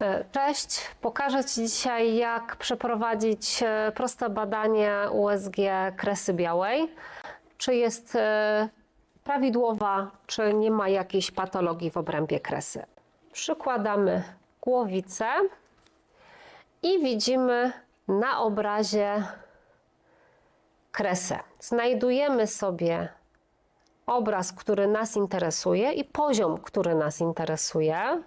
E, Cześć, pokażę Ci dzisiaj jak przeprowadzić e, proste badanie USG kresy białej. Czy jest e, prawidłowa, czy nie ma jakiejś patologii w obrębie kresy. Przykładamy głowicę i widzimy na obrazie kresę. Znajdujemy sobie obraz, który nas interesuje i poziom, który nas interesuje.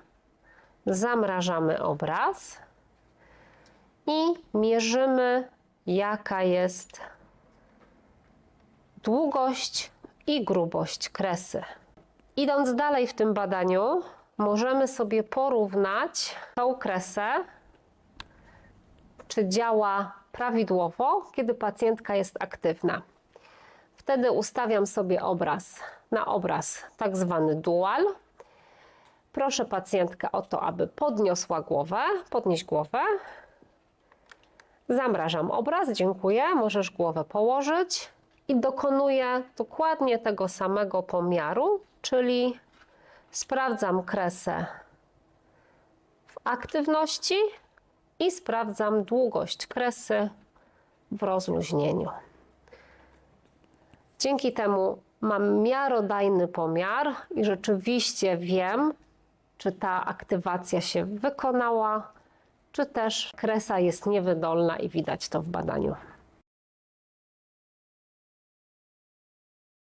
Zamrażamy obraz i mierzymy, jaka jest długość i grubość kresy. Idąc dalej w tym badaniu, możemy sobie porównać tą kresę, czy działa prawidłowo, kiedy pacjentka jest aktywna. Wtedy ustawiam sobie obraz na obraz tak zwany dual. Proszę pacjentkę o to, aby podniosła głowę, podnieść głowę. Zamrażam obraz, dziękuję. Możesz głowę położyć i dokonuję dokładnie tego samego pomiaru, czyli sprawdzam kresę w aktywności i sprawdzam długość kresy w rozluźnieniu. Dzięki temu mam miarodajny pomiar i rzeczywiście wiem, czy ta aktywacja się wykonała, czy też kresa jest niewydolna i widać to w badaniu.